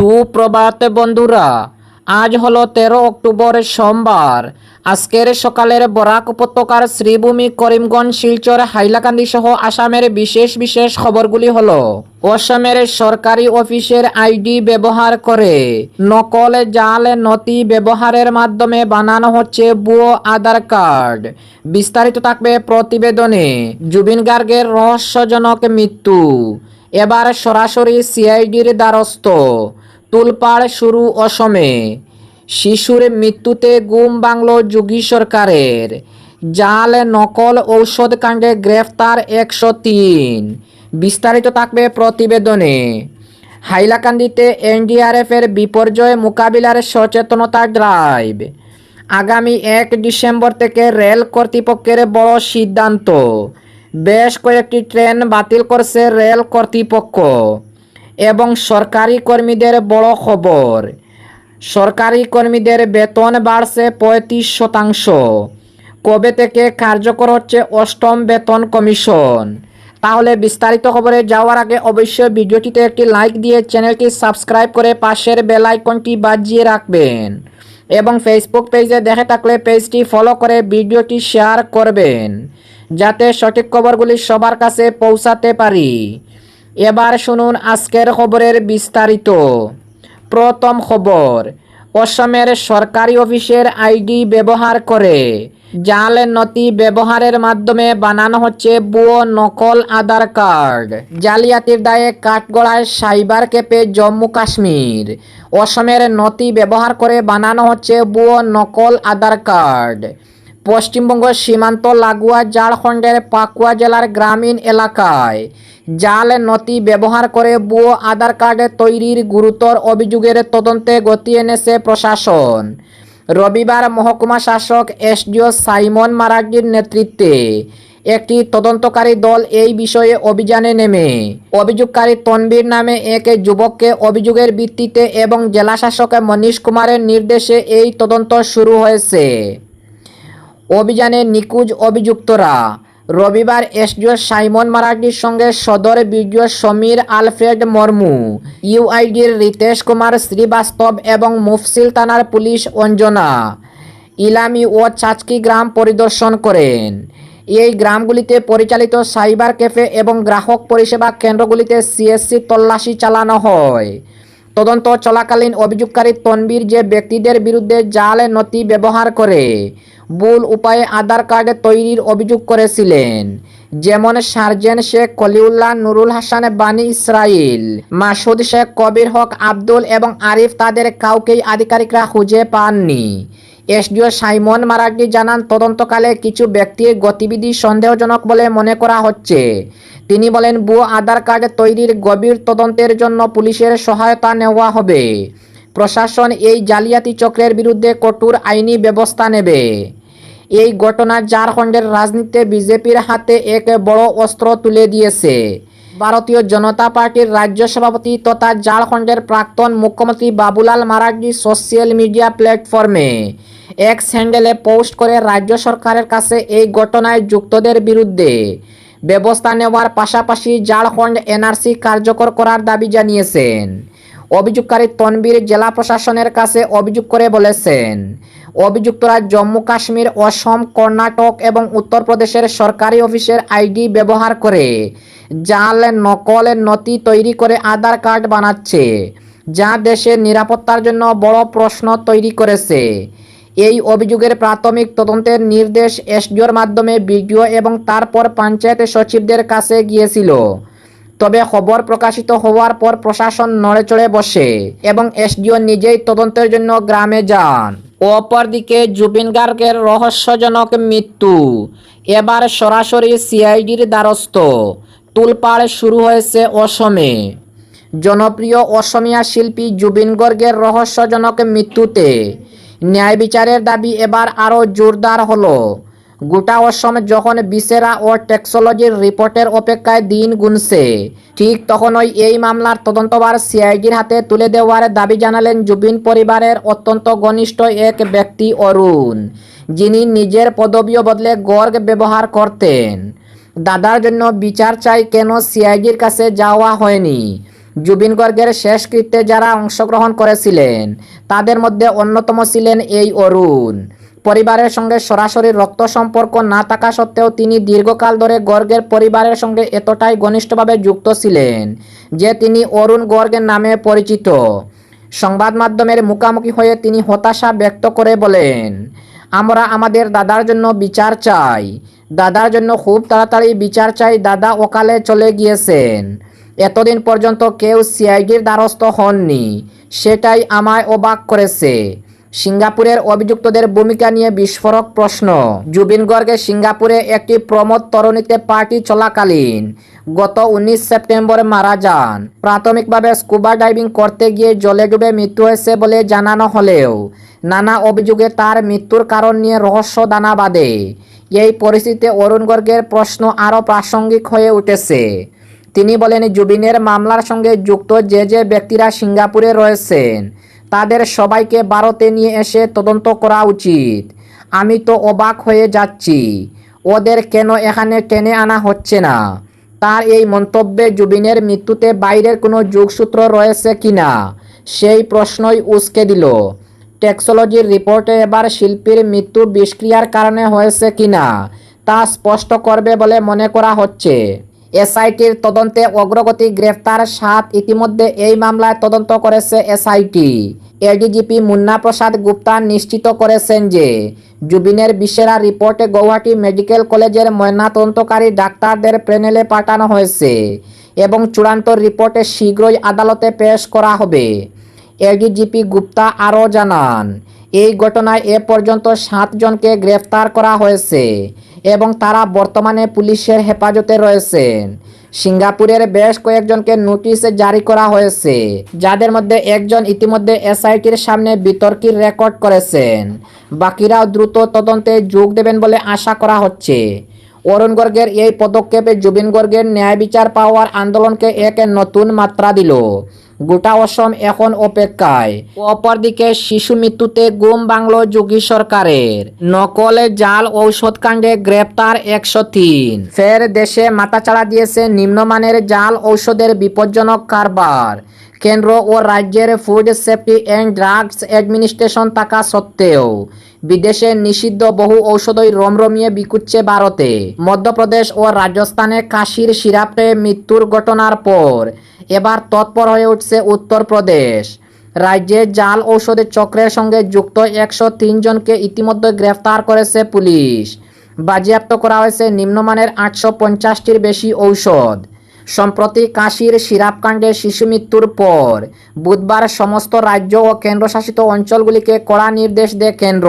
সুপ্রভাত বন্ধুরা, আজ হলো তেরো অক্টোবর সোমবার। আজকের সকালের বরাক উপত্যকার শ্রীভূমি করিমগঞ্জ, শিলচর, হাইলাকান্দি সহ আসামের বিশেষ বিশেষ খবরগুলি হলো, অসমের সরকারি অফিসের আইডি ব্যবহার করে, নকল জাল নথি ব্যবহারের মাধ্যমে বানানো হচ্ছে বুয়ো আধার কার্ড। বিস্তারিত থাকবে প্রতিবেদনে, জুবিন গার্গের রহস্যজনক মৃত্যু। এবার সরাসরি সিআইডির দ্বারস্থ। তুলপাড় শুরু অসমে। শিশুর মৃত্যুতে গুম বাংলো যোগী সরকারের। জাল, নকল, ঔষধ কাণ্ডে গ্রেফতার একশো তিন। বিস্তারিত থাকবে প্রতিবেদনে। হাইলাকান্দিতে এনডিআরএফের বিপর্যয় মোকাবিলার সচেতনতা ড্রাইভ আগামী এক ডিসেম্বর থেকে রেল কর্তৃপক্ষের বড় সিদ্ধান্ত। বেশ কয়েকটি ট্রেন বাতিল করছে রেল কর্তৃপক্ষ। এবং সরকারি কর্মীদের বড় খবর। সরকারি কর্মীদের বেতন বাড়ছে পঁয়ত্রিশ শতাংশ। কবে থেকে কার্যকর হচ্ছে অষ্টম বেতন কমিশন? তাহলে বিস্তারিত খবরে যাওয়ার আগে অবশ্যই ভিডিওটিতে একটি লাইক দিয়ে চ্যানেলটি সাবস্ক্রাইব করে পাশের বেল আইকনটি বাজিয়ে রাখবেন এবং ফেসবুক পেজে দেখে থাকলে পেজটি ফলো করে ভিডিওটি শেয়ার করবেন, যাতে সঠিক খবরগুলি সবার কাছে পৌঁছাতে পারি। এবার শুনুন আজকের খবরের বিস্তারিত। প্রথম খবর, অসমের সরকারি অফিসের আইডি ব্যবহার করে। জাল নথি ব্যবহারের মাধ্যমে বানানো হচ্ছে ভুয়ো নকল আধার কার্ড। জালিয়াতির দায়ে কাঠগড়ায় সাইবার ক্যাফে জম্মু কাশ্মীর। অসমের নথি ব্যবহার করে বানানো হচ্ছে ভুয়ো নকল আধার কার্ড। পশ্চিমবঙ্গ সীমান্ত লাগোয়া ঝাড়খণ্ডের পাকুয়া জেলার গ্রামীণ এলাকায়। জাল, নথি ব্যবহার করে বুয়ো আধার কার্ড তৈরির গুরুতর অভিযোগের তদন্তে গতি এনেছে প্রশাসন। রবিবার মহকুমা শাসক এসডিও সাইমন মারাডির নেতৃত্বে একটি তদন্তকারী দল এই বিষয়ে অভিযানে নেমে। অভিযোগকারী তনবীর নামে এক যুবককে অভিযোগের ভিত্তিতে এবং জেলাশাসক মনীষ কুমারের নির্দেশে এই তদন্ত শুরু হয়েছে। অভিযানে নিখোঁজ অভিযুক্তরা। রবিবার এসডিও সাইমন মারাঠির সঙ্গে সদর বিডিও সমীর আলফ্রেড মর্মু, ইউআইডির রিতেশ কুমার শ্রীবাস্তব এবং মুফসিল থানার পুলিশ অঞ্জনা, ইলামি ও চাচকি গ্রাম পরিদর্শন করেন। এই গ্রামগুলিতে পরিচালিত সাইবার ক্যাফে এবং গ্রাহক পরিষেবা কেন্দ্রগুলিতে সিএসসি তল্লাশি চালানো হয়। তদন্ত চলাকালীন অভিযোগকারী তনবীর যে ব্যক্তিদের বিরুদ্ধে জাল নথি ব্যবহার করে, ভুল উপায়ে আধার কার্ড তৈরির অভিযোগ করেছিলেন। যেমন সার্জেন শেখ কলিউল্লাহ নুরুল হাসান বানি ইসরাইল, মাসুদ শেখ কবির হক আব্দুল এবং আরিফ তাদের কাউকেই আধিকারিকরা খুঁজে পাননি। এসডিও সাইমন মারাডি জানান, তদন্তকালে কিছু ব্যক্তির গতিবিধি সন্দেহজনক বলে মনে করা হচ্ছে। তিনি বলেন, ভুয়ো আধার কার্ড তৈরির গভীর তদন্তের জন্য পুলিশের সহায়তা নেওয়া হবে। প্রশাসন এই জালিয়াতি চক্রের বিরুদ্ধে কঠোর আইনি ব্যবস্থা নেবে। এই ঘটনা ঝাড়খণ্ডের রাজনীতিতে বিজেপির হাতে এক বড় অস্ত্র তুলে দিয়েছে। ভারতীয় জনতা পার্টির রাজ্য সভাপতি তথা ঝাড়খণ্ডের প্রাক্তন মুখ্যমন্ত্রী বাবুলাল মারাডি সোশ্যাল মিডিয়া প্ল্যাটফর্মে এক স্যান্ডেলে পোস্ট করে রাজ্য সরকারের কাছে এই ঘটনায় যুক্তদের বিরুদ্ধে। ব্যবস্থা নেওয়ার পাশাপাশি ঝাড়খণ্ড এনআরসি কার্যকর করার দাবি জানিয়েছেন। অভিযোগকারী তনবীর জেলা প্রশাসনের কাছে অভিযোগ করে বলেছেন, অভিযুক্তরা জম্মু কাশ্মীর, অসম, কর্ণাটক এবং উত্তরপ্রদেশের সরকারি অফিসের আইডি ব্যবহার করে জাল, নকল, নথি তৈরি করে আধার কার্ড বানাচ্ছে, যা দেশের নিরাপত্তার জন্য বড় প্রশ্ন তৈরি করেছে। এই অভিযোগের প্রাথমিক তদন্তের নির্দেশ এসডিওর মাধ্যমে বিডিও এবং তারপর পঞ্চায়েত সচিবদের কাছে গিয়েছিল। তবে খবর প্রকাশিত হওয়ার পর প্রশাসন নড়েচড়ে বসে এবং এসডিও নিজেই তদন্তের জন্য গ্রামে যান। অপরদিকে জুবিন গার্গের রহস্যজনক মৃত্যু। এবার সরাসরি সিআইডির দ্বারস্থ। তুলপাড় শুরু হয়েছে অসমে। জনপ্রিয় অসমিয়া শিল্পী জুবিন গর্গের রহস্যজনক মৃত্যুতে ন্যায় বিচারের দাবি এবার আরও জোরদার হলো। গোটা অসম যখন বিসেরা ও টেক্সোলজির রিপোর্টের অপেক্ষায় দিন গুনছে, ঠিক তখনই এই মামলার তদন্তভার সিআইডির হাতে তুলে দেওয়ার দাবি জানালেন জুবিন পরিবারের অত্যন্ত ঘনিষ্ঠ এক ব্যক্তি অরুণ, যিনি নিজের পদবীও বদলে গর্গ ব্যবহার করতেন। দাদার জন্য বিচার চাই কেন সিআইডির কাছে যাওয়া হয়নি? জুবিন গর্গের শেষকৃত্যে যারা অংশগ্রহণ করেছিলেন, তাদের মধ্যে অন্যতম ছিলেন এই অরুণ। পরিবারের সঙ্গে সরাসরি রক্ত সম্পর্ক না থাকা সত্ত্বেও তিনি দীর্ঘকাল ধরে গর্গের পরিবারের সঙ্গে এতটাই ঘনিষ্ঠভাবে যুক্ত ছিলেন যে তিনি অরুণ গর্গের নামে পরিচিত। সংবাদ মাধ্যমের মুখোমুখি হয়ে তিনি হতাশা ব্যক্ত করে বলেন, আমরা আমাদের দাদার জন্য বিচার চাই। দাদার জন্য খুব তাড়াতাড়ি বিচার চাই। দাদা অকালে চলে গিয়েছেন। এতদিন পর্যন্ত কেউ সিআইডির দ্বারস্থ হননি। সেটাই আমায় অবাক করেছে। সিঙ্গাপুরের অভিযুক্তদের ভূমিকা নিয়ে বিস্ফোরক প্রশ্ন। জুবিন গর্গে সিঙ্গাপুরে একটি প্রমোদ তরুণীতে পার্টি চলাকালীন। গত উনিশ সেপ্টেম্বর মারা যান। প্রাথমিকভাবে স্কুবা ডাইভিং করতে গিয়ে জলে ডুবে মৃত্যু হয়েছে বলে জানানো হলেও, নানা অভিযোগে তার মৃত্যুর কারণ নিয়ে রহস্য দানা বাঁধে। এই পরিস্থিতিতে অরুণ গর্গের প্রশ্ন আরও প্রাসঙ্গিক হয়ে উঠেছে। তিনি বলেন, জুবিনের মামলার সঙ্গে যুক্ত যে যে ব্যক্তিরা সিঙ্গাপুরে রয়েছেন, তাদের সবাইকে ভারতে নিয়ে এসে তদন্ত করা উচিত। আমি তো অবাক হয়ে যাচ্ছি, ওদের কেন এখানে টেনে আনা হচ্ছে না? তার এই মন্তব্যে জুবিনের মৃত্যুতে বাইরের কোনো যোগসূত্র রয়েছে কি না, সেই প্রশ্নই উস্কে দিল। টেক্সোলজির রিপোর্টে এবার শিল্পীর মৃত্যু বিষক্রিয়ার কারণে হয়েছে কি না, তা স্পষ্ট করবে বলে মনে করা হচ্ছে। এসআইটির তদন্তে অগ্রগতি গ্রেফতার সাত ইতিমধ্যে এই মামলায় তদন্ত করেছে এসআইটি। এডিজিপি মুন্না প্রসাদ গুপ্তা নিশ্চিত করেছেন যে জুবিনের বিশেরা রিপোর্টে গৌহাটি মেডিকেল কলেজের ময়নাতদন্তকারী ডাক্তারদের প্যানেলে পাঠানো হয়েছে এবং চূড়ান্ত রিপোর্টে শীঘ্রই আদালতে পেশ করা হবে। এডিজিপি গুপ্তা আরও জানান এই ঘটনায় এ পর্যন্ত সাতজনকে গ্রেফতার করা হয়েছে এবং তারা বর্তমানে পুলিশের হেফাজতে রয়েছেন। সিঙ্গাপুরের বেশ কয়েকজনকে নোটিশ জারি করা হয়েছে, যাদের মধ্যে একজন ইতিমধ্যে এসআইটির সামনে বিতর্কির রেকর্ড করেছেন। বাকিরাও দ্রুত তদন্তে যোগ দেবেন বলে আশা করা হচ্ছে। অরুণ গর্গের এই পদক্ষেপে জুবিন গর্গের ন্যায় বিচার পাওয়ার আন্দোলনকে এক নতুন মাত্রা দিল। গোটা অসম এখন অপেক্ষায়। অপরদিকে শিশু মৃত্যুতে গুম বাংলো যোগী সরকারের। নকলে জাল ঔষধ কাণ্ডে গ্রেপ্তার একশো তিন। ফের দেশে মাথাচাড়া দিয়েছে নিম্নমানের জাল ঔষধের বিপজ্জনক কারবার। কেন্দ্র ও রাজ্যের food safety and drugs administration থাকা সত্ত্বেও বিদেশে নিষিদ্ধ বহু ঔষধই রমরমিয়ে বিকুচ্ছে ভারতে। মধ্যপ্রদেশ ও রাজস্থানে কাশির সিরাপে মৃত্যুর ঘটনার পর এবার তৎপর হয়ে উঠছে উত্তরপ্রদেশ। রাজ্যে জাল ঔষধের চক্রের সঙ্গে যুক্ত একশো জনকে ইতিমধ্যে গ্রেফতার করেছে পুলিশ। বাজেয়াপ্ত করা হয়েছে নিম্নমানের আটশো পঞ্চাশটির বেশি ঔষধ। সম্প্রতি কাশীর সিরাপকাণ্ডে শিশু মৃত্যুর পর বুধবার সমস্ত রাজ্য ও কেন্দ্রশাসিত অঞ্চলগুলিকে কড়া নির্দেশ দেয় কেন্দ্র।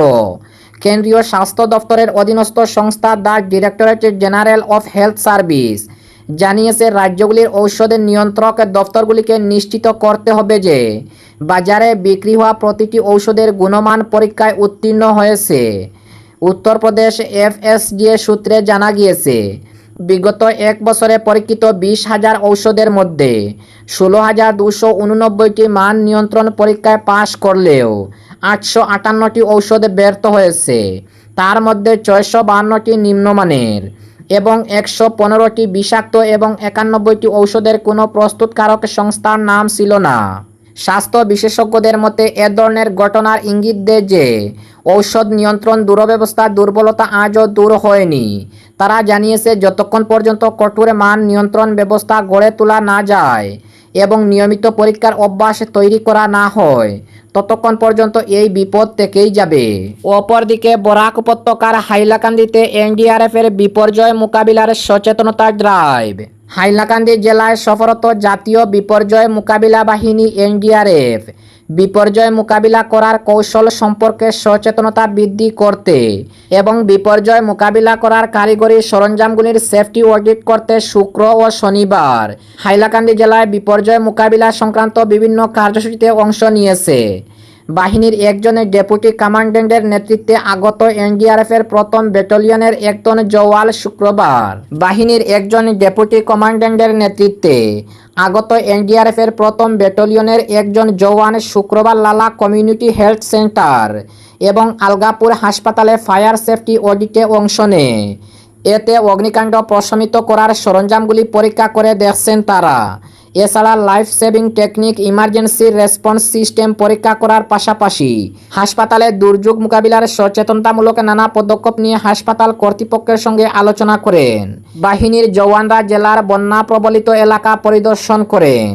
কেন্দ্রীয় স্বাস্থ্য দপ্তরের অধীনস্থ সংস্থা the directorate general of health service জানিয়েছে, রাজ্যগুলির ঔষধের নিয়ন্ত্রক দপ্তরগুলিকে নিশ্চিত করতে হবে যে বাজারে বিক্রি হওয়া প্রতিটি ঔষধের গুণমান পরীক্ষায় উত্তীর্ণ হয়েছে। উত্তরপ্রদেশ এফএসডিএ সূত্রে জানা গিয়েছে বিগত এক বছরে পরীক্ষিত বিশ হাজার ঔষধের মধ্যে ষোলো হাজার দুশো উননব্বইটি মান নিয়ন্ত্রণ পরীক্ষায় পাশ করলেও আটশো আটান্নটি ঔষধ ব্যর্থ হয়েছে। তার মধ্যে ছয়শো বাহান্নটি নিম্নমানের এবং একশো পনেরোটি বিষাক্ত এবং একানব্বইটি ঔষধের কোনো প্রস্তুতকারক সংস্থার নাম ছিল না। স্বাস্থ্য বিশেষজ্ঞদের মতে, এ ধরনের ঘটনার ইঙ্গিত দেয় যে, ঔষধ নিয়ন্ত্রণ দুরব্যবস্থার দুর্বলতা আজও দূর হয়নি। তারা জানিয়েছে, যতক্ষণ পর্যন্ত কঠোর মান নিয়ন্ত্রণ ব্যবস্থা গড়ে তোলা না যায় এবং নিয়মিত পরীক্ষার অভ্যাস তৈরি করা না হয়, ততক্ষণ পর্যন্ত এই বিপদ থেকেই যাবে। অপরদিকে, বরাক উপত্যকার হাইলাকান্দিতে এনডিআরএফ এর বিপর্যয় মোকাবিলার সচেতনতা ড্রাইভ হাইলাকান্দি জেলায় সফরত জাতীয় বিপর্যয় মোকাবিলা বাহিনী এনডিআরএফ। বিপর্যয় মোকাবিলা করার কৌশল সম্পর্কে সচেতনতা বৃদ্ধি করতে এবং বিপর্যয় মোকাবিলা করার কারিগরি সরঞ্জামগুলির সেফটি অডিট করতে শুক্র ও শনিবার হাইলাকান্দি জেলায় বিপর্যয় মোকাবিলা সংক্রান্ত বিভিন্ন কার্যসূচিতে অংশ নিয়েছে। বাহিনীর একজনের ডেপুটি কমান্ডেন্টের নেতৃত্বে আগত এনডিআরএফের প্রথম ব্যাটালিয়নের একজন জওয়াল শুক্রবার। বাহিনীর একজন ডেপুটি কমান্ডেন্টের নেতৃত্বে আগত এনডিআরএফের প্রথম ব্যাটালিয়নের একজন জওয়ান শুক্রবার লালা কমিউনিটি হেলথ সেন্টার এবং আলগাপুর হাসপাতালে ফায়ার সেফটি অডিটে অংশ নেয়। এতে অগ্নিকাণ্ড প্রশমিত করার সরঞ্জামগুলি পরীক্ষা করে দেখছেন তারা। এছাড়া life saving technique emergency response system পরীক্ষা করার পাশাপাশি হাসপাতালে দুর্যোগ মোকাবিলার সচেতনতামূলক নানা পদক্ষেপ নিয়ে হাসপাতাল কর্তৃপক্ষের সঙ্গে আলোচনা করেন। বাহিনীর জওয়ানরা জেলার বন্যা প্রবলিত এলাকা পরিদর্শন করেন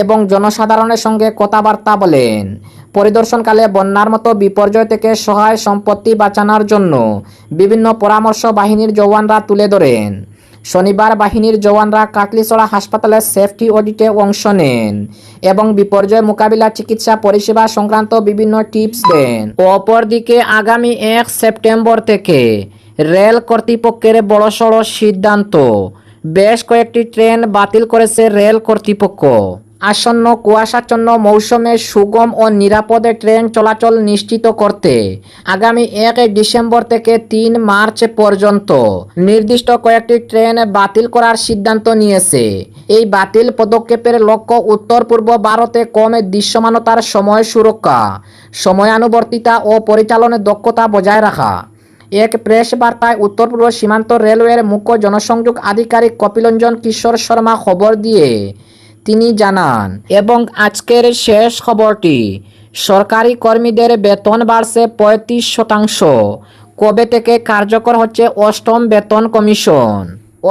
এবং জনসাধারণের সঙ্গে কথাবার্তা বলেন। পরিদর্শনকালে বন্যার মতো বিপর্যয় থেকে সহায় সম্পত্তি বাঁচানোর জন্য বিভিন্ন পরামর্শ বাহিনীর জওয়ানরা তুলে ধরেন। শনিবার বাহিনীর জওয়ানরা কাকলিছড়া হাসপাতালের সেফটি অডিটে অংশ নেন এবং বিপর্যয় মোকাবিলা চিকিৎসা পরিষেবা সংক্রান্ত বিভিন্ন টিপস দেন। অপরদিকে আগামী এক সেপ্টেম্বর থেকে রেল কর্তৃপক্ষের বড়সড় সিদ্ধান্ত। বেশ কয়েকটি ট্রেন বাতিল করেছে রেল কর্তৃপক্ষ। আসন্ন কুয়াশাচ্ছন্ন মৌসুমে সুগম ও নিরাপদে ট্রেন চলাচল নিশ্চিত করতে আগামী এক ডিসেম্বর থেকে তিন মার্চ পর্যন্ত নির্দিষ্ট কয়েকটি ট্রেন বাতিল করার সিদ্ধান্ত নিয়েছে। এই বাতিল পদক্ষেপের লক্ষ্য উত্তর পূর্ব ভারতে কম দৃশ্যমানতার সময় সুরক্ষা, সময়ানুবর্তিতা ও পরিচালনের দক্ষতা বজায় রাখা। এক প্রেস বার্তায় উত্তর পূর্ব সীমান্ত রেলওয়ের মুখ্য জনসংযোগ আধিকারিক কপিলঞ্জন কিশোর শর্মা খবর দিয়ে তিনি জানান, এবং আজকের শেষ খবরটি, সরকারি কর্মীদের বেতন বাড়ছে পঁয়ত্রিশ শতাংশ। কবে থেকে কার্যকর হচ্ছে অষ্টম বেতন কমিশন?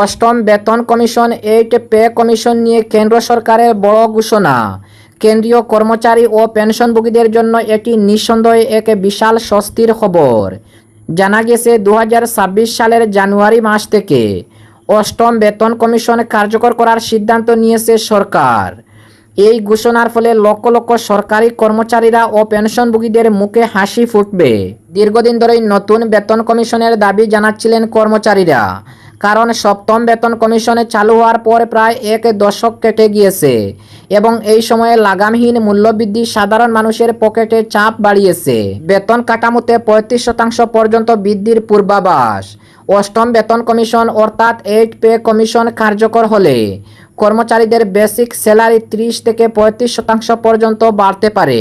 অষ্টম বেতন কমিশন এইট পে কমিশন নিয়ে কেন্দ্র সরকারের বড় ঘোষণা। কেন্দ্রীয় কর্মচারী ও পেনশনভোগীদের জন্য এটি নিঃসন্দেহে এক বিশাল স্বস্তির খবর। জানা গেছে দু হাজার ছাব্বিশ সালের জানুয়ারি মাস থেকে অষ্টম বেতন কমিশন কার্যকর করার সিদ্ধান্ত নিয়েছে সরকার। এই ঘোষণার ফলে লক্ষ লক্ষ সরকারি কর্মচারীরা ও পেনশনভোগীদের মুখে হাসি ফুটবে। দীর্ঘদিন ধরেই নতুন বেতন কমিশনের দাবি জানাচ্ছিলেন কর্মচারীরা। কারণ সপ্তম বেতন কমিশনে চালু হওয়ার পর প্রায় এক দশক কেটে গিয়েছে এবং এই সময়ে লাগামহীন মূল্যবৃদ্ধি সাধারণ মানুষের পকেটে চাপ বাড়িয়েছে। বেতন কাঠামোতে পঁয়ত্রিশ শতাংশ পর্যন্ত বৃদ্ধির পূর্বাভাস। অষ্টম বেতন কমিশন অর্থাৎ এইট পে কমিশন কার্যকর হলে কর্মচারীদের বেসিক স্যালারি ত্রিশ থেকে পঁয়ত্রিশ শতাংশ পর্যন্ত বাড়তে পারে।